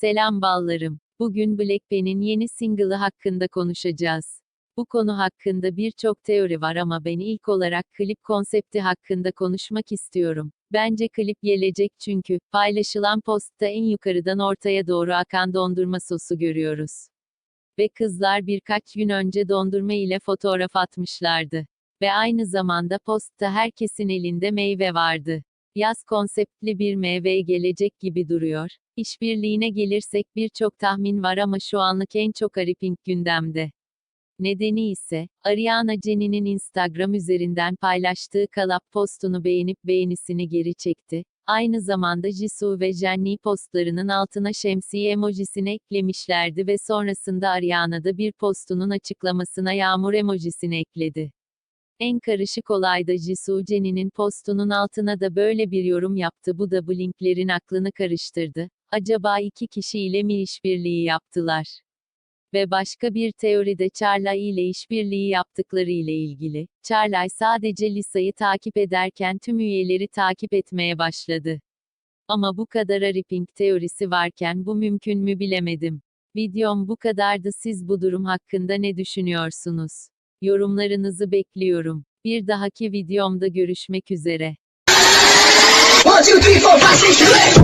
Selam ballarım. Bugün Blackpink'in yeni single'ı hakkında konuşacağız. Bu konu hakkında birçok teori var ama ben ilk olarak klip konsepti hakkında konuşmak istiyorum. Bence klip gelecek çünkü paylaşılan postta en yukarıdan ortaya doğru akan dondurma sosu görüyoruz. Ve kızlar birkaç gün önce dondurma ile fotoğraf atmışlardı. Ve aynı zamanda postta herkesin elinde meyve vardı. Yaz konseptli bir meyve gelecek gibi duruyor. İşbirliğine gelirsek birçok tahmin var ama şu anlık en çok Aripink gündemde. Nedeni ise, Ariana Jenny'nin Instagram üzerinden paylaştığı kalap postunu beğenip beğenisini geri çekti. Aynı zamanda Jisoo ve Jennie postlarının altına şemsiye emojisini eklemişlerdi ve sonrasında Ariana da bir postunun açıklamasına yağmur emojisini ekledi. En karışık olayda Jisoo Jenny'nin postunun altına da böyle bir yorum yaptı bu da Blink'lerin aklını karıştırdı. Acaba iki kişiyle mi işbirliği yaptılar? Ve başka bir teoride Charlie ile işbirliği yaptıkları ile ilgili. Charlie sadece Lisa'yı takip ederken tüm üyeleri takip etmeye başladı. Ama bu kadar Aripink teorisi varken bu mümkün mü bilemedim. Videom bu kadardı siz bu durum hakkında ne düşünüyorsunuz? Yorumlarınızı bekliyorum. Bir dahaki videomda görüşmek üzere. One, two, three, four, five, six.